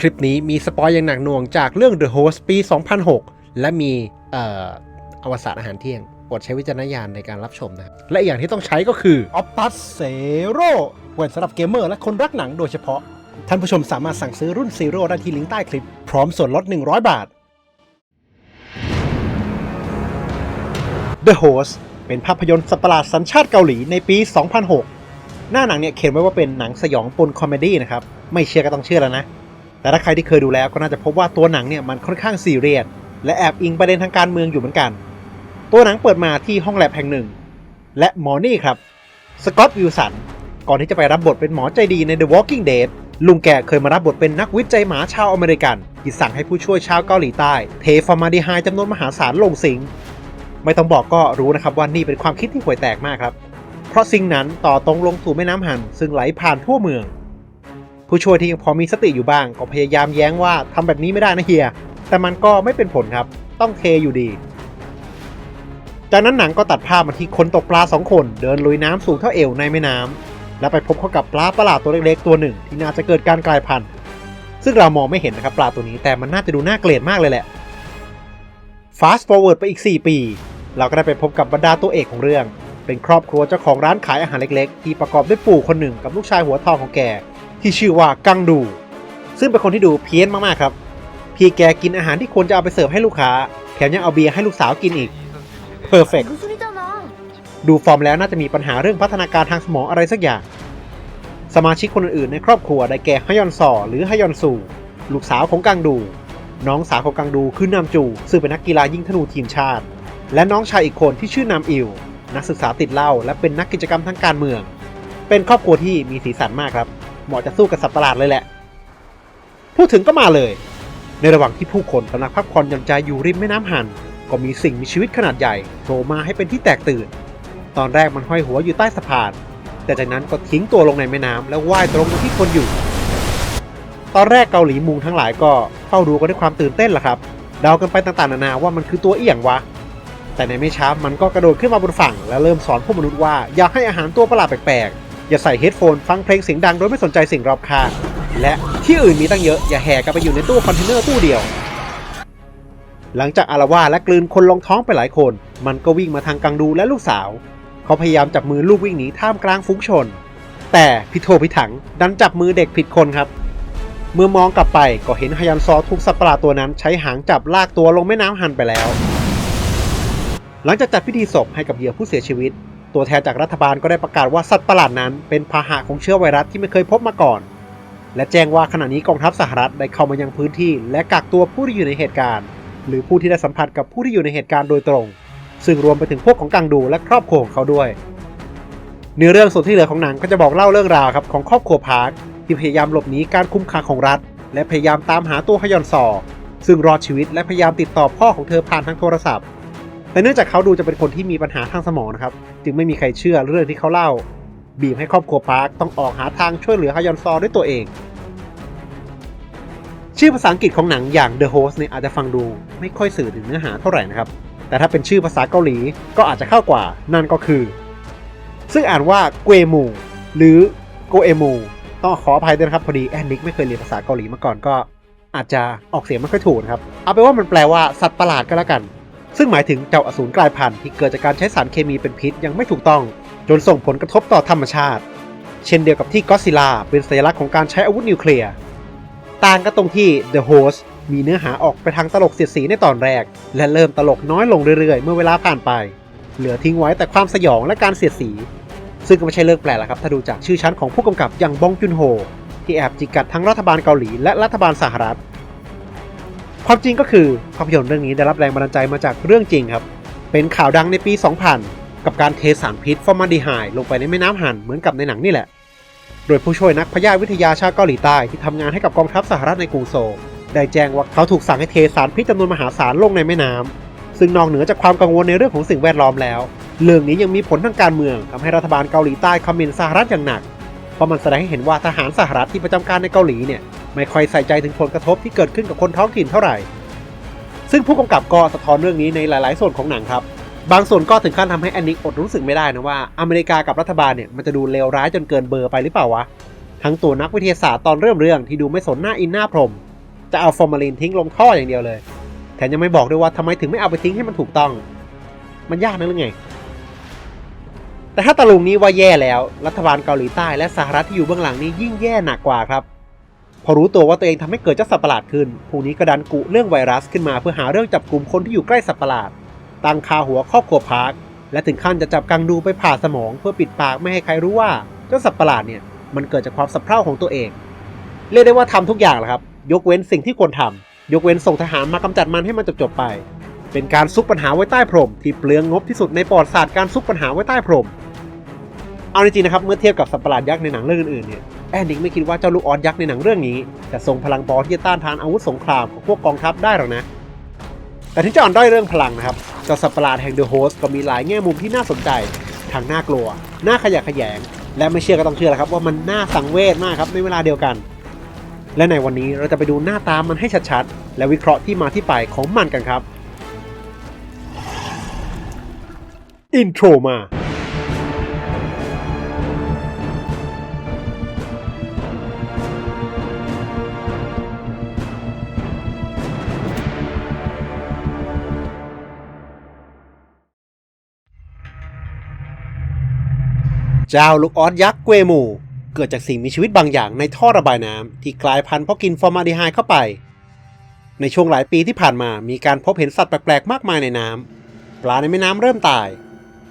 คลิปนี้มีสปอยอย่างหนักหน่วงจากเรื่อง The Host ปี 2006 และมีเอ่ออวสานอาหารเที่ยงโปดใช้วิจารณญาณในการรับชมนะครับ และอีกอย่างที่ต้องใช้ก็คือ Optus Zero เว้นสำหรับเกมเมอร์และคนรักหนังโดยเฉพาะ ท่านผู้ชมสามารถสั่งซื้อรุ่น Zero ได้ที่ลิงก์ใต้คลิป พร้อมส่วนลด 100 บาท The Host เป็นภาพยนตร์สัตว์ประหลาดสัญชาติเกาหลีในปี 2006 หน้าหนังเนี่ยเขียนไว้ว่าเป็นหนังสยองปนคอมเมดี้นะครับ ไม่เชื่อก็ต้องเชื่อแล้วนะ แต่ถ้าใครที่เคยดูแล้วก็น่าจะพบว่าตัวหนังเนี่ยมันค่อนข้างซีเรียสและแอบอิงประเด็นทางการเมืองอยู่เหมือนกัน ตัวหนังเปิดมาที่ห้องแลบแห่งหนึ่ง และหมอนี่ครับสกอตต์วิลสันก่อนที่จะไปรับบทเป็นหมอใจดีใน The Walking Dead ลุงแกเคยมารับบทเป็นนักวิจัยหมาชาวอเมริกันที่สั่งให้ผู้ช่วยชาวเกาหลีใต้ เทฟอร์มาดีไฮจำนวนมหาศาลลงสิง ไม่ต้องบอกก็รู้นะครับว่านี่เป็นความคิดที่ห่วยแตกมากครับ เพราะสิ่งนั้นต่อตรงลงสู่แม่น้ำหันซึ่งไหลผ่านทั่วเมือง ผู้ช่วยที่ยังพอมีสติอยู่บ้างก็พยายามแย้งว่าทำแบบนี้ไม่ได้นะเฮีย แต่มันก็ไม่เป็นผลครับ ต้องเทอยู่ดี จากนั้นหนังก็ตัดภาพมาที่คนตกปลาสองคน เดินลุยน้ำสูงเท่าเอวในแม่น้ำและไปพบเข้ากับปลาประหลาดตัวเล็กๆตัวหนึ่ง ที่น่าจะเกิดการกลายพันธุ์ ซึ่งเรามองไม่เห็นนะครับปลาตัวนี้แต่มันน่าจะดูน่าเกลียดมากเลยแหละ Fast forward ไปอีก 4 ปี เราก็ได้ไปพบกับบรรดาตัวเอกของเรื่อง เป็นครอบครัวเจ้าของร้านขายอาหารเล็กๆ ที่ประกอบด้วยปู่คนหนึ่งกับลูกชายหัวทองของแก ที่ชื่อว่ากังดู ซึ่งเป็นคนที่ดูเพี้ยนมากๆครับ พี่แกกินอาหารที่ควรจะเอาไปเสิร์ฟให้ลูกค้า แถมยังเอาเบียร์ให้ลูกสาวกินอีกเพอร์เฟกดูฟอร์มแล้วน่าจะมีปัญหาเรื่องพัฒนาการทางสมองอะไรสักอย่าง สมาชิกคนอื่นในครอบครัวได้แก่ฮยอนซอหรือฮยอนซูลูกสาวของกังดู น้องสาวของกังดูคือนามจูซึ่งเป็นนักกีฬายิงธนูทีมชาติ และน้องชายอีกคนที่ชื่อนามอิวนักศึกษาติดเหล้าและเป็นนักกิจกรรมทางการเมือง เป็นครอบครัวที่มีสีสันมากครับ หมาะจะสู้กับสัตว์ประหลาดเลยแหละ พูดถึงก็มาเลย ในระหว่างที่ผู้คนกำลังพักผ่อนหย่อนใจอยู่ริมแม่น้ำหัน ก็มีสิ่งมีชีวิตขนาดใหญ่โผล่มาให้เป็นที่แตกตื่น ตอนแรกมันห้อยหัวอยู่ใต้สะพาน แต่จากนั้นก็ทิ้งตัวลงในแม่น้ำแล้วว่ายตรงมาที่คนอยู่ ตอนแรกเกาหลีมุงทั้งหลายก็เฝ้าดูกันด้วยความตื่นเต้นล่ะครับเดากันไปต่างๆนานาว่ามันคือตัวเอี่ยงวะแต่ในไม่ช้ามันก็กระโดดขึ้นมาบนฝั่ง และเริ่มสอนพวกมนุษย์ว่าอย่าให้อาหารตัวประหลาดแปลกๆ อย่าใส่เฮดโฟนฟังเพลงเสียงดังโดยไม่สนใจสิ่งรอบข้าง และที่อื่นมีตั้งเยอะ อย่าแห่กันไปอยู่ในตู้คอนเทนเนอร์ตู้เดียว หลังจากอารวาและกลืนคนลงท้องไปหลายคน มันก็วิ่งมาทางกังดูและลูกสาว เขาพยายามจับมือลูกวิ่งหนีท่ามกลางฟุ้งชน แต่พิโทพิถังดันจับมือเด็กผิดคนครับ เมื่อมองกลับไปก็เห็นฮยันซอถูกสัตว์ประหลาดตัวนั้นใช้หางจับลากตัวลงแม่น้ำหันไปแล้ว หลังจากจัดพิธีศพให้กับเหยื่อผู้เสียชีวิต ตัวแทนจากรัฐบาลก็ได้ประกาศว่าสัตว์ประหลาดนั้นเป็นพาหะของเชื้อไวรัสที่ไม่เคยพบมาก่อน และแจ้งว่าขณะนี้กองทัพสหรัฐได้เข้ามายังพื้นที่ และกักตัวผู้ที่อยู่ในเหตุการณ์ หรือผู้ที่ได้สัมผัสกับผู้ที่อยู่ในเหตุการณ์โดยตรง ซึ่งรวมไปถึงพวกของกังดูและครอบครัวของเขาด้วย เนื้อเรื่องส่วนที่เหลือของหนังก็จะบอกเล่าเรื่องราวครับของครอบครัวพาร์คที่พยายามหลบหนีการคุมขังของรัฐ และพยายามตามหาตัวฮยอนซอซึ่งรอดชีวิตและพยายามติดต่อพ่อของเธอผ่านทางโทรศัพท์ แต่เนื่องจากเขาดูจะเป็นคนที่มีปัญหาทางสมองนะครับ จึงไม่มีใครเชื่อเรื่องที่เขาเล่า บีบให้ครอบครัวพาร์คต้องออกหาทางช่วยเหลือฮยอนซอด้วยตัวเอง ชื่อภาษาอังกฤษของหนังอย่าง The Host เนี่ยอาจจะฟังดูไม่ค่อยสื่อถึงเนื้อหาเท่าไหร่นะครับ แต่ถ้าเป็นชื่อภาษาเกาหลีก็อาจจะเข้ากว่า นั่นก็คือ ซึ่งอ่านว่าเกวมูหรือโกเอมูต้องขออภัยด้วยนะครับพอดีแอนนิกไม่เคยเรียนภาษาเกาหลีมาก่อนก็ อาจจะออกเสียงไม่ค่อยถูกนะครับเอาเป็นว่ามันแปลว่าสัตว์ประหลาดก็แล้วกัน ซึ่งหมายถึงเจ้าอสูรกลายพันธุ์ที่เกิดจากการใช้สารเคมีเป็นพิษยังไม่ถูกต้อง จนส่งผลกระทบต่อธรรมชาติ เช่นเดียวกับที่ก็ซิล่าเป็นสัญลักษณ์ของการใช้อาวุธนิวเคลียร์ต่างกันตรงที่ The Host มีเนื้อหาออกไปทางตลกเสียดสีในตอนแรก และเริ่มตลกน้อยลงเรื่อยๆ เมื่อเวลาผ่านไป เหลือทิ้งไว้แต่ความสยองและการเสียดสี ซึ่งก็ไม่ใช่เรื่องแปลกหรอกครับ ถ้าดูจากชื่อชั้นของผู้กำกับอย่างบองจุนโฮ ที่แอบจิกกัดทั้งรัฐบาลเกาหลีและรัฐบาลสหรัฐ ความจริงก็คือภาพยนตร์เรื่องนี้ได้รับแรงบันดาลใจมาจากเรื่องจริงครับ เป็นข่าวดังในปี 2000 กับการเทสารพิษฟอร์มาลดีไฮด์ลงไปในแม่น้ำหันเหมือนกับในหนังนี่แหละ โดยผู้ช่วยนักพยาธิวิทยาชาวเกาหลีใต้ที่ทำงานให้กับกองทัพสหรัฐในกรุงโซลได้แจ้งว่าเขาถูกสั่งให้เทสารพิษจำนวนมหาศาลลงในแม่น้ำซึ่งนอกเหนือจากความกังวลในเรื่องของสิ่งแวดล้อมแล้ว เรื่องนี้ยังมีผลทางการเมืองทำให้รัฐบาลเกาหลีใต้คอมเมนต์สหรัฐอย่างหนักเพราะมันแสดงให้เห็นว่าทหารสหรัฐที่ประจำการในเกาหลีเนี่ย ไม่ค่อยใส่ใจถึงผลกระทบที่เกิดขึ้นกับคนท้องถิ่นเท่าไหร่ ซึ่งผู้กำกับก็สะท้อนเรื่องนี้ในหลาย ๆ ส่วนของหนังครับ บางส่วนก็ถึงขั้นทำให้แอนนิกอดรู้สึกไม่ได้นะว่าอเมริกากับรัฐบาลเนี่ยมันจะดูเลวร้ายจนเกินเบอร์ไปหรือเปล่าวะ ทั้งตัวนักวิทยาศาสตร์ตอนเริ่มเรื่องที่ดูไม่สนหน้าอินหน้าพรม จะเอาฟอร์มาลินทิ้งลงท่ออย่างเดียวเลย แถมยังไม่บอกด้วยว่าทำไมถึงไม่เอาไปทิ้งให้มันถูกต้อง มันยากนะหรือไงแต่ถ้าตะลุงนี้ว่าแย่แล้ว รัฐบาลเกาหลีใต้และสหรัฐที่อยู่เบื้องหลังนี้ยิ่งแย่หนักกว่าครับ พอรู้ตัวว่าตัวเองทำให้เกิดเจ้าสัตว์ประหลาดขึ้นพวกนี้ก็ดันกุเรื่องไวรัสขึ้นมาเพื่อหาเรื่องจับกลุ่มคนที่อยู่ใกล้สัตว์ประหลาดตั้งคาหัวครอบครัวพาร์คและถึงขั้นจะจับกังดูไปผ่าสมองเพื่อปิดปากไม่ให้ใครรู้ว่าเจ้าสัตว์ประหลาดเนี่ยมันเกิดจากความสับเพร่าของตัวเอง เรียกได้ว่าทำทุกอย่างแหละครับ ยกเว้นสิ่งที่ควรทำยกเว้นส่งทหารมากำจัดมันให้มันจบๆไป เป็นการซุกปัญหาไว้ใต้พรม ที่เปลืองงบที่สุดในประวัติศาสตร์การซุกปัญหาไว้ใต้พรม เอาจริงๆนะครับเมื่อเทียบกับสัตว์ประหลาดยักษ์ในหนังเรื่องอื่นๆเนี่ยแอนดิงไม่คิดว่าเจ้าลูกออสยักษ์ในหนังเรื่องนี้จะทรงพลังพอที่จะต้านทานอาวุธสงครามของพวกกองทัพได้หรอกนะแต่ที่จะอ่อนด้อยเรื่องพลังนะครับเจ้าสัตว์ประหลาดแห่งเดอะโฮสก็มีหลายแง่มุมที่น่าสนใจทั้งน่ากลัวน่าขยะแขยง และไม่เชื่อก็ต้องเชื่อแหละครับว่ามันน่าสังเวชมากครับในเวลาเดียวกัน และในวันนี้เราจะไปดูหน้าตามันให้ชัดๆ และวิเคราะห์ที่มาที่ไปของมันกันครับอินโทรมา เจ้าลูกออสยักษ์เกวหมูเกิดจากสิ่งมีชีวิตบางอย่างในท่อระบายน้ำที่กลายพันธุ์เพราะกินฟอร์มาลดีไฮด์เข้าไป ในช่วงหลายปีที่ผ่านมามีการพบเห็นสัตว์แปลกๆมากมายในน้ำปลาในแม่น้ำเริ่มตาย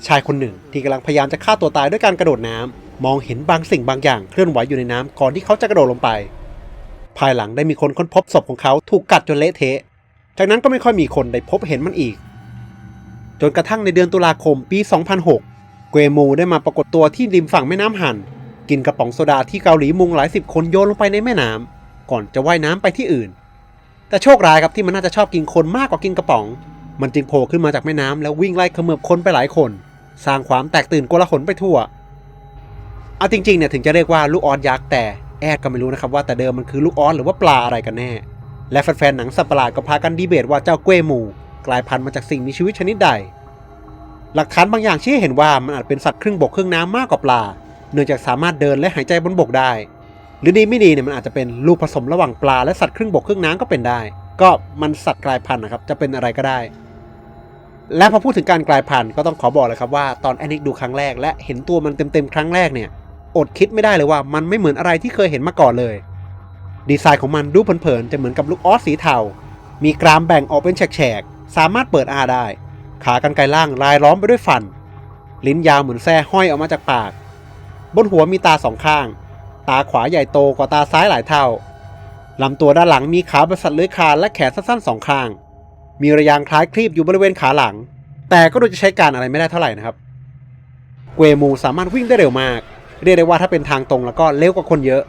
ชายคนหนึ่งที่กำลังพยายามจะฆ่าตัวตายด้วยการกระโดดน้ำมองเห็นบางสิ่งบางอย่างเคลื่อนไหวอยู่ในน้ำก่อนที่เขาจะกระโดดลงไป ภายหลังได้มีคนค้นพบศพของเขาถูกกัดจนเละเทะ จากนั้นก็ไม่ค่อยมีคนได้พบเห็นมันอีก จนกระทั่งในเดือนตุลาคมปี 2006 เกวมูได้มาปรากฏตัวที่ริมฝั่งแม่น้ำหัน กินกระป๋องโซดาที่เกาหลีมุงหลายสิบคนโยนลงไปในแม่น้ำก่อนจะว่ายน้ำไปที่อื่น แต่โชคร้ายครับที่มันน่าจะชอบกินคนมากกว่ากินกระป๋อง มันจึงโผล่ขึ้นมาจากแม่น้ำแล้ววิ่งไล่เขมือบคนไปหลายคน สร้างความแตกตื่นโกลาหลไปทั่วเอาจริงๆเนี่ยถึงจะเรียกว่าลูกออสยักษ์แต่แอดก็ไม่รู้นะครับว่าแต่เดิมมันคือลูกออสหรือว่าปลาอะไรกันแน่ และแฟนๆหนังสัตว์ประหลาดก็พากันดีเบตว่าเจ้าเกวมู กลายพันธุ์มาจากสิ่งมีชีวิตชนิดใด หลักฐานบางอย่างชี้ให้เห็นว่ามันอาจเป็นสัตว์ครึ่งบกครึ่งน้ำมากกว่าปลา เนื่องจากสามารถเดินและหายใจบนบกได้ หรือดีไม่ดีเนี่ยมันอาจจะเป็นลูกผสมระหว่างปลาและสัตว์ครึ่งบกครึ่งน้ำก็เป็นได้ ก็มันสัตว์กลายพันธุ์นะครับจะเป็นอะไรก็ได้ และพอพูดถึงการกลายพันธุ์ก็ต้องขอบอกเลยครับว่าตอนแอนิกดูครั้งแรก และเห็นตัวมันเต็มๆครั้งแรกเนี่ยอดคิดไม่ได้เลยว่ามันไม่เหมือนอะไรที่เคยเห็นมาก่อนเลย ดีไซน์ของมันดูเผินๆจะเหมือนกับลูกออสสีเทา มีกรามแบ่งออกเป็นแฉกๆสามารถเปิดอาได้ ขากรรไกรล่างลายล้อมไปด้วยฟัน ลิ้นยาวเหมือนแส้ห้อยออกมาจากปาก บนหัวมีตาสองข้าง ตาขวาใหญ่โตกว่าตาซ้ายหลายเท่าลำตัวด้านหลังมีขาเป็นสัตว์เลื้อยคลานและแขนสั้นๆสองข้าง มีระยางคล้ายคลีบอยู่บริเวณขาหลัง แต่ก็ดูจะใช้การอะไรไม่ได้เท่าไหร่นะครับ เกวมูสามารถวิ่งได้เร็วมาก เรียกได้ว่าถ้าเป็นทางตรงแล้วก็เร็วกว่าคนเยอะ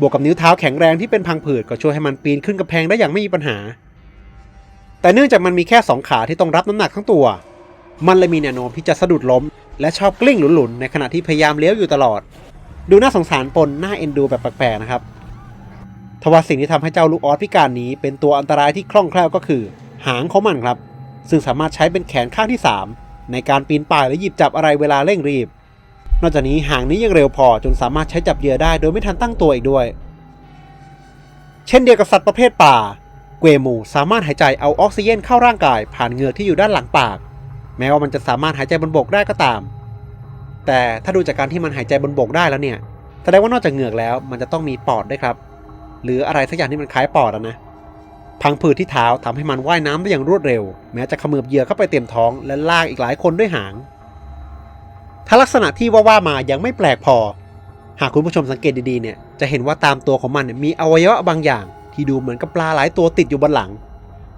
บวกกับนิ้วเท้าแข็งแรงที่เป็นพังผืดก็ช่วยให้มันปีนขึ้นกำแพงได้อย่างไม่มีปัญหา แต่เนื่องจากมันมีแค่สองขาที่ต้องรับน้ำหนักทั้งตัว มันเลยมีแนวโน้มที่จะสะดุดล้ม และชอบกลิ้งหลุนๆ ในขณะที่พยายามเลี้ยวอยู่ตลอด ดูน่าสงสารปนน่าเอ็นดูแบบแปลกๆนะครับทว่าสิ่งที่ทำให้เจ้าลูกออสพิการนี้ เป็นตัวอันตรายที่คล่องแคล่วก็คือ หางของมันครับ ซึ่งสามารถใช้เป็นแขนข้างที่ 3 ในการปีนป่ายและหยิบจับอะไรเวลาเร่งรีบ นอกจากนี้หางนี้ยังเร็วพอจนสามารถใช้จับเหยื่อได้โดยไม่ทันตั้งตัวอีกด้วย เช่นเดียวกับสัตว์ประเภทป่า เกวมูสามารถหายใจเอาออกซิเจนเข้าร่างกายผ่านเหงือกที่อยู่ด้านหลังปาก แม้ว่ามันจะสามารถหายใจบนบกได้ก็ตาม แต่ถ้าดูจากการที่มันหายใจบนบกได้แล้วเนี่ยแสดงว่านอกจากเหงือกแล้วมันจะต้องมีปอดด้วยครับ หรืออะไรสักอย่างที่มันคล้ายปอดอะนะพังผืดที่เท้าทำให้มันว่ายน้ำได้อย่างรวดเร็ว แม้จะเขมือบเหยื่อเข้าไปเต็มท้องและลากอีกหลายคนด้วยหาง ถ้าลักษณะที่ว่าว่ามายังไม่แปลกพอ หากคุณผู้ชมสังเกตดีๆเนี่ยจะเห็นว่าตามตัวของมันมีอวัยวะบางอย่าง ที่ดูเหมือนกับปลาหลายตัวติดอยู่บนหลัง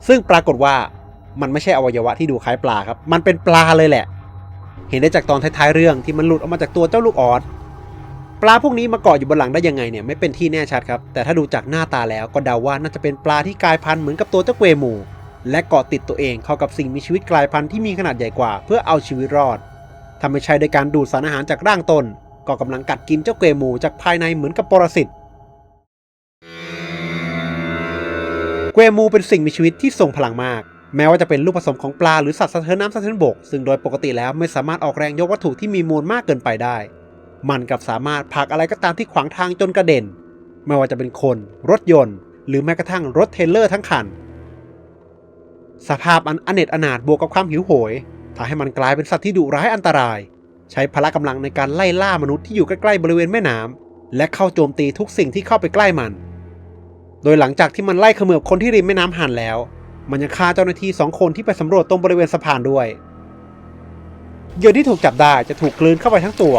ซึ่งปรากฏว่ามันไม่ใช่อวัยวะที่ดูคล้ายปลาครับ มันเป็นปลาเลยแหละ เห็นได้จากตอนท้ายๆเรื่องที่มันหลุดออกมาจากตัวเจ้าลูกออสปลาพวกนี้มาเกาะอยู่บนหลังได้ยังไงเนี่ยไม่เป็นที่แน่ชัดครับ แต่ถ้าดูจากหน้าตาแล้วก็เดาว่าน่าจะเป็นปลาที่กลายพันธุ์เหมือนกับตัวเจ้าเกวมู และเกาะติดตัวเองเข้ากับสิ่งมีชีวิตกลายพันธุ์ที่มีขนาดใหญ่กว่า เพื่อเอาชีวิตรอดถ้าไม่ใช่โดยการดูดสารอาหารจากร่างตนก็กำลังกัดกินเจ้าเกวมูจากภายในเหมือนกับปรสิต เกวมูเป็นสิ่งมีชีวิตที่ทรงพลังมาก แม้ว่าจะเป็นลูกผสมของปลาหรือสัตว์สะเทินน้ำสะเทินบก ซึ่งโดยปกติแล้วไม่สามารถออกแรงยกวัตถุที่มีมวลมากเกินไปได้ มันกับสามารถผลักอะไรก็ตามที่ขวางทางจนกระเด็น ไม่ว่าจะเป็นคน รถยนต์ หรือแม้กระทั่งรถเทรลเลอร์ทั้งคัน สภาพอันอเนจอนาถบวกกับความหิวโหยทำให้มันกลายเป็นสัตว์ที่ดุร้ายอันตราย ใช้พละกำลังในการไล่ล่ามนุษย์ที่อยู่ใกล้ๆบริเวณแม่น้ำและเข้าโจมตีทุกสิ่งที่เข้าไปใกล้มัน โดยหลังจากที่มันไล่เขมือบคนที่ริมแม่น้ำหันแล้ว มันยังฆ่าเจ้าหน้าที่สองคนที่ไปสำรวจตรงบริเวณสะพานด้วยเหยื่อที่ถูกจับได้จะถูกกลืนเข้าไปทั้งตัว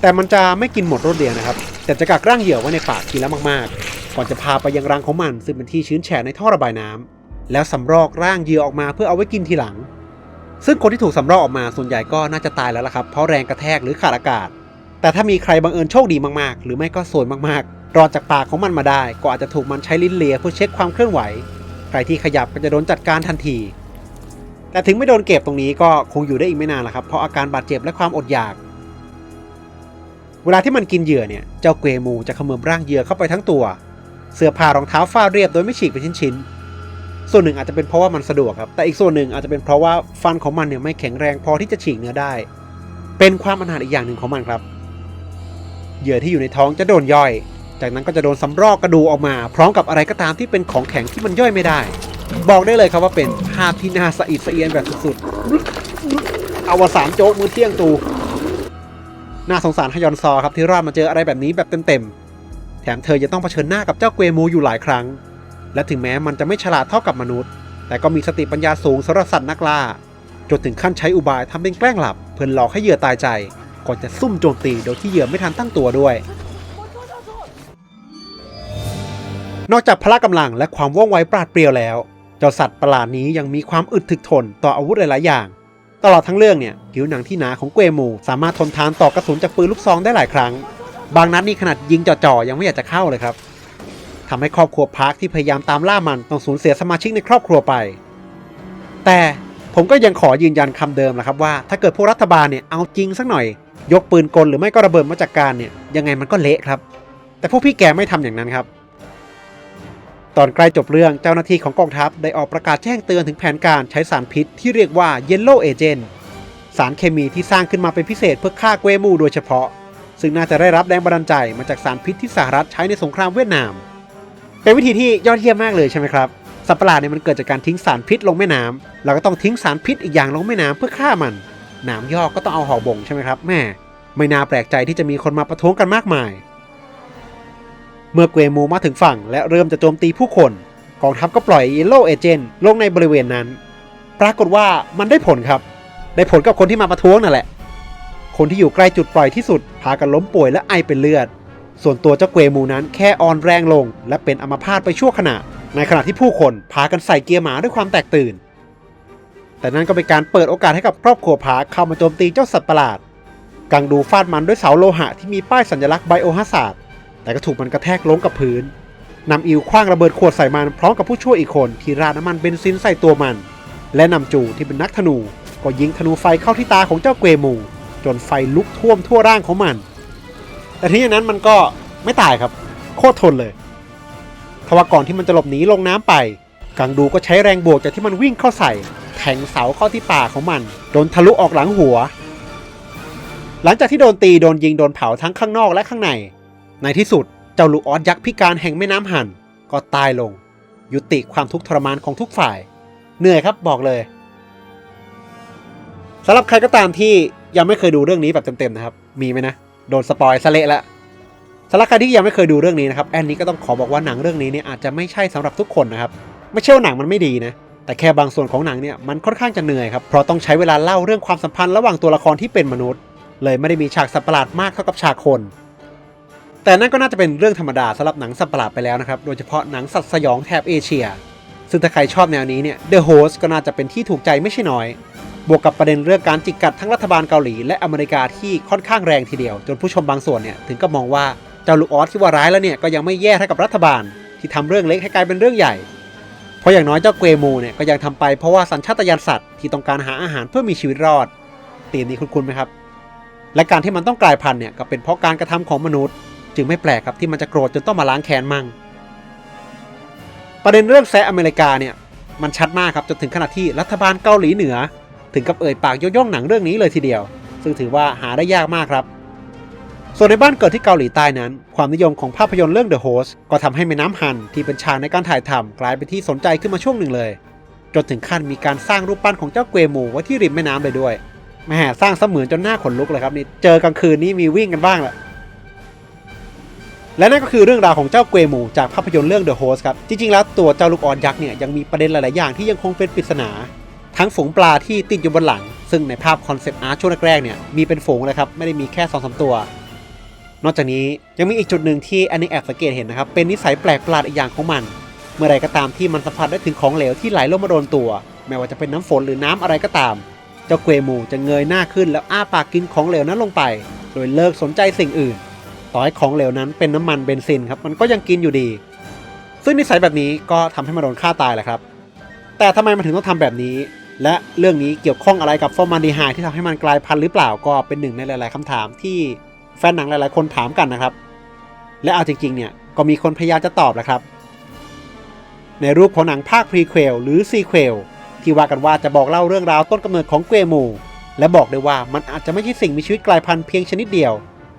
แต่มันจะไม่กินหมดรวดเดียวนะครับ แต่จะกักร่างเหยื่อไว้ในปากทีละมากๆ ก่อนจะพาไปยังรังของมันซึ่งเป็นที่ชื้นแฉะในท่อระบายน้ำแล้วสำรอกร่างเหยื่อออกมาเพื่อเอาไว้กินทีหลัง ซึ่งคนที่ถูกสำรอกออกมาส่วนใหญ่ก็น่าจะตายแล้วล่ะครับเพราะแรงกระแทกหรือขาดอากาศ แต่ถ้ามีใครบังเอิญโชคดีมากๆ หรือไม่ก็สวยมากๆ รอดจากปากของมันมาได้ ก็อาจจะถูกมันใช้ลิ้นเลียเพื่อเช็คความเคลื่อนไหว ใครที่ขยับก็จะโดนจัดการทันที แต่ถึงไม่โดนเก็บตรงนี้ก็คงอยู่ได้อีกไม่นานละครับ เพราะอาการบาดเจ็บและความอดอยาก เวลาที่มันกินเหยื่อเนี่ย เจ้าเกวมูจะเขมือบร่างเหยื่อเข้าไปทั้งตัว เสื้อผ้ารองเท้าฟาดเรียบโดยไม่ฉีกเป็นชิ้นๆ ส่วนหนึ่งอาจจะเป็นเพราะว่ามันสะดวกครับ แต่อีกส่วนหนึ่งอาจจะเป็นเพราะว่าฟันของมันเนี่ยไม่แข็งแรงพอที่จะฉีกเนื้อได้ เป็นความอันาถอีกอย่างหนึ่งของมันครับ เหยื่อที่อยู่ในท้องจะโดนย่อย จากนั้นก็จะโดนสำรอกกระดูออกมา พร้อมกับอะไรก็ตามที่เป็นของแข็งที่มันย่อยไม่ได้ บอกได้เลยครับว่าเป็นภาพที่น่าสะอิดสะเอียนแบบสุดๆอวสานโจ๊กมือเที่ยงตู น่าสงสารฮยอนซอครับที่รอดมาเจออะไรแบบนี้แบบเต็มๆ แถมเธอยังต้องเผชิญหน้ากับเจ้าเกวมูอยู่หลายครั้ง และถึงแม้มันจะไม่ฉลาดเท่ากับมนุษย์ แต่ก็มีสติปัญญาสูงสำหรับสัตว์นักล่าจนถึงขั้นใช้อุบายทำเป็นแกล้งหลับเพื่อหลอกให้เหยื่อตายใจ ก่อนจะซุ่มโจมตีโดยที่เหยื่อไม่ทันตั้งตัวด้วย นอกจากพละกำลังและความว่องไวปราดเปรียวแล้ว เจ้าสัตว์ประหลาดนี้ยังมีความอึดถึกทนต่ออาวุธหลายๆอย่าง ตลอดทั้งเรื่องเนี่ยผิวหนังที่หนาของเกวมู สามารถทนทานต่อกระสุนจากปืนลูกซองได้หลายครั้ง บางนัดนี่ขนาดยิงจ่อๆยังไม่อยากจะเข้าเลยครับทำให้ครอบครัวพาร์คที่พยายามตามล่ามันต้องสูญเสียสมาชิกในครอบครัวไป แต่ผมก็ยังขอยืนยันคำเดิมนะครับว่า ถ้าเกิดพวกรัฐบาลเนี่ยเอาจริงสักหน่อย ยกปืนกลหรือไม่ก็ระเบิดมาจากการเนี่ยยังไงมันก็เละครับ แต่พวกพี่แกไม่ทำอย่างนั้นครับ ตอนใกล้จบเรื่องเจ้าหน้าที่ของกองทัพได้ออกประกาศแจ้งเตือนถึงแผนการใช้สารพิษที่เรียกว่า Yellow Agent สารเคมีที่สร้างขึ้นมาเป็นพิเศษเพื่อฆ่าเกวมูโดยเฉพาะ ซึ่งน่าจะได้รับแรงบันดาลใจมาจากสารพิษที่สหรัฐใช้ในสงครามเวียดนาม เป็นวิธีที่ยอดเยี่ยมมากเลยใช่ไหมครับสัตว์ประหลาดเนี่ยมันเกิดจากการทิ้งสารพิษลงแม่น้ำเราก็ต้องทิ้งสารพิษอีกอย่างลงแม่น้ำเพื่อฆ่ามันหนามยอกก็ต้องเอาหอบ่งใช่ไหมครับแม่ไม่น่าแปลกใจที่จะมีคนมาประท้วงกันมากมาย เมื่อเกวมูมาถึงฝั่งและเริ่มจะโจมตีผู้คน กองทัพก็ปล่อย Yellow Agent ลงในบริเวณนั้น ปรากฏว่ามันได้ผลครับ ได้ผลกับคนที่มาประท้วงนั่นแหละ คนที่อยู่ใกล้จุดปล่อยที่สุด พากันล้มป่วยและไอเป็นเลือด ส่วนตัวเจ้าเกวมูนั้นแค่อ่อนแรงลง และเป็นอัมพาตไปชั่วขณะ ในขณะที่ผู้คนพากันใส่เกียร์หมาด้วยความแตกตื่น แต่นั่นก็เป็นการเปิดโอกาสให้กับครอบครัวพาเข้ามาโจมตีเจ้าสัตว์ประหลาดกังดูฟาดมันด้วยเสาโลหะที่มีป้ายสัญลักษณ์ไบโอฮาซาร์ด แต่ก็ถูกมันกระแทกล้มกับพื้นนำอิวคว้างระเบิดขวดใส่มันพร้อมกับผู้ช่วยอีกคนที่ราดน้ำมันเบนซินใส่ตัวมัน และนำจูที่เป็นนักธนู ก็ยิงธนูไฟเข้าที่ตาของเจ้าเกวมู จนไฟลุกท่วมทั่วร่างของมัน แต่ที่นั้นมันก็ไม่ตายครับ โคตรทนเลยทว่าก่อนที่มันจะหลบหนีลงน้ำไป กังดูก็ใช้แรงบวกจากที่มันวิ่งเข้าใส่แทงเสาเข้าที่ปากของมันโดนทะลุออกหลังหัว หลังจากที่โดนตีโดนยิงโดนเผาทั้งข้างนอกและข้างใน ในที่สุดเจ้าลูกออสยักษ์พิการแห่งแม่น้ำหันก็ตายลง ยุติความทุกข์ทรมานของทุกฝ่าย เหนื่อยครับบอกเลยสำหรับใครก็ตามที่ยังไม่เคยดูเรื่องนี้แบบเต็มๆนะครับ มีไหมนะ โดนสปอยสะเละล้วสำหรับใครที่ยังไม่เคยดูเรื่องนี้นะครับแอนนี้ก็ต้องขอบอกว่าหนังเรื่องนี้เนี่ยอาจจะไม่ใช่สำหรับทุกคนนะครับ ไม่ใช่ว่าหนังมันไม่ดีนะ แต่แค่บางส่วนของหนังเนี่ยมันค่อนข้างจะเหนื่อยครับเพราะต้องใช้เวลาเล่าเรื่องความสัมพันธ์ระหว่างตัวละครที่เป็นมนุษย์ เลยไม่ได้มีฉากสัตว์ประหลาดมากเท่ากับฉากคน แต่นั่นก็น่าจะเป็นเรื่องธรรมดาสำหรับหนังสัตว์ประหลาดไปแล้วนะครับ โดยเฉพาะหนังสัตว์สยองแถบเอเชีย ซึ่งถ้าใครชอบแนวนี้เนี่ย The Host ก็น่าจะเป็นที่ถูกใจไม่ใช่น้อย บวกกับประเด็นเรื่องการจิกกัดทั้งรัฐบาลเกาหลีและอเมริกาที่ค่อนข้างแรงทีเดียว จนผู้ชมบางส่วนเนี่ยถึงก็มองว่าเจ้าลูกออสที่ว่าร้ายแล้วเนี่ยก็ยังไม่แย่เท่ากับรัฐบาล ที่ทำเรื่องเล็กให้กลายเป็นเรื่องใหญ่ เพราะอย่างน้อยเจ้าเกวมูเนี่ยก็ยังทำไปเพราะว่าสัญชาตญาณสัตว์ที่ต้องการหาอาหารเพื่อมีชีวิตรอดตีมนี้คุ้นๆไหมครับ และการที่มันต้องกลายพันธุ์เนี่ยก็เป็นเพราะการกระทำของมนุษย์ จึงไม่แปลกครับที่มันจะโกรธจนต้องมาล้างแค้นมั่ง ประเด็นเรื่องแซะอเมริกาเนี่ยมันชัดมากครับจนถึงขนาดที่รัฐบาลเกาหลีเหนือ ถึงกับเอ่ยปากยกย่องหนังเรื่องนี้เลยทีเดียว ซึ่งถือว่าหาได้ยากมากครับ ส่วนในบ้านเกิดที่เกาหลีใต้นั้น ความนิยมของภาพยนตร์เรื่อง The Host ก็ทำให้แม่น้ำฮันที่เป็นฉากในการถ่ายทำกลายเป็นที่สนใจขึ้นมาช่วงหนึ่งเลย จนถึงขั้นมีการสร้างรูปปั้นของเจ้าเกวมูไว้ที่ริมแม่น้ำเลยด้วยแหม่สร้างเสมือนจนหน้าขนลุกเลยครับนี่เจอกลางคืนนี้มีวิ่งกันบ้างแหละ และนั่นก็คือเรื่องราวของเจ้าเกวมูจากภาพยนตร์เรื่อง The Host ครับ จริงๆ แล้วตัวเจ้าลูกออนยักษ์เนี่ยยังมีประเด็นหลายๆ อย่างที่ยังคงเป็นปริศนา ทั้งฝูงปลาที่ติดอยู่บนหลัง ซึ่งในภาพคอนเซปต์อาร์ตช่วงแรกๆเนี่ยมีเป็นฝูงเลยครับ ไม่ได้มีแค่2อสตัว นอกจากนี้ยังมีอีกจุดหนึ่งที่อันนี้แอบสังเกตเห็นนะครับเป็นนิสัยแปลกประหลาดอีกอย่างของมัน เมื่อไรก็ตามที่มันสัมผัสได้ถึงของเหลวที่ไหลลงมาโดนตัว ไม่ว่าจะเป็นน้ำฝนหรือน้ำอะไรก็ตาม เจ้าเกวมูจะเงยหน้าขึ้นแล้วอ้าปากกินของเหลวนั้นลงไป โดยเลิกสนใจสิ่งอื่น ต่อให้ของเหลวนั้นเป็นน้ำมันเบนซินครับมันก็ยังกินอยู่ดี ซึ่งนิสัยแบบนี้ก็ทำให้มันโดนฆ่าตายแหละครับ แต่ทำไมมันถึงต้องทำแบบนี้ และเรื่องนี้เกี่ยวข้องอะไรกับฟอร์มาลดีไฮที่ทำให้มันกลายพันธุ์หรือเปล่าก็เป็นหนึ่งในหลาย ๆคำถามที่แฟนหนังหลาย ๆ คนถามกันนะครับ และเอาจริง ๆ เนี่ยก็มีคนพยายามจะตอบแหละครับ ในรูปของหนังภาคพรีเควลหรือซีเควลที่ว่ากันว่าจะบอกเล่าเรื่องราวต้นกำเนิดของเกวมูและบอกด้วยว่ามันอาจจะไม่ใช่สิ่งมีชีวิตกลายพันธุ์เพียงชนิดเดียว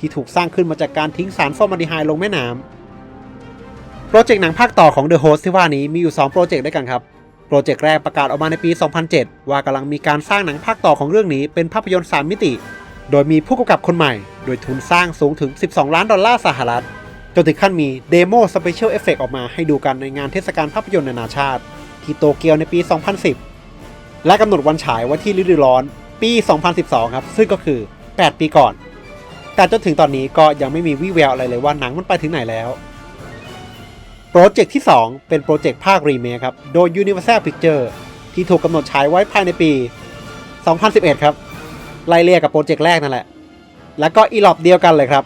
ที่ถูกสร้างขึ้นมาจากการทิ้งสารฟอร์มาลดีไฮด์ลงแม่น้ำโปรเจกต์หนังภาคต่อของ The Host ที่ว่านี้มีอยู่ 2 โปรเจกต์ด้วยกันครับ โปรเจกต์แรกประกาศออกมาในปี 2007 ว่ากำลังมีการสร้างหนังภาคต่อของเรื่องนี้เป็นภาพยนตร์ 3 มิติ โดยมีผู้กำกับคนใหม่ โดยทุนสร้างสูงถึง 12 ล้านดอลลาร์สหรัฐจนถึงขั้นมีเดโมสเปเชียลเอฟเฟกออกมาให้ดูกันในงานเทศกาลภาพยนตร์นานาชาติ ที่โตเกียวในปี 2010 และกำหนดวันฉายไว้ที่ฤดูร้อนปี 2012 ครับ ซึ่งก็คือ 8 ปีก่อน แต่จนถึงตอนนี้ก็ยังไม่มีวี่แววอะไรเลยว่าหนังมันไปถึงไหนแล้ว โปรเจกต์ที่ 2 เป็นโปรเจกต์ภาครีเมคครับ โดย Universal Pictures ที่ถูกกำหนดฉายไว้ภายในปี 2011 ครับ ไล่เรียกกับโปรเจกต์แรกนั่นแหละ แล้วก็อีหลอบเดียวกันเลยครับ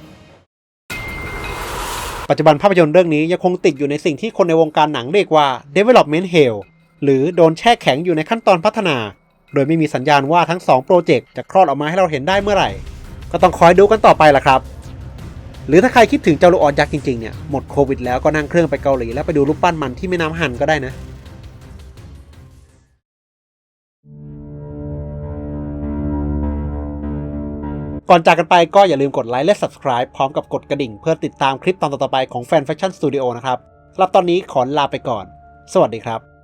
ปัจจุบันภาพยนตร์เรื่องนี้ยังคงติดอยู่ในสิ่งที่คนในวงการหนังเรียกว่า development hell หรือโดนแช่แข็งอยู่ในขั้นตอนพัฒนา โดยไม่มีสัญญาณว่าทั้ง 2 โปรเจกต์จะคลอดออกมาให้เราเห็นได้เมื่อไหร่ ก็ต้องคอยดูกันต่อไปล่ะครับ หรือถ้าใครคิดถึงเจ้าลูกออดยักษ์จริงๆเนี่ยหมดโควิดแล้วก็นั่งเครื่องไปเกาหลีแล้วไปดูรูปปั้นมันที่แม่น้ำฮันก็ได้นะก่อนจากกันไปก็อย่าลืมกดไลค์และ Subscribe พร้อมกับกดกระดิ่งเพื่อติดตามคลิปตอนต่อไปของแฟนแฟชั่นสตูดิโอนะครับสำหรับตอนนี้ขอลาไปก่อน สวัสดีครับ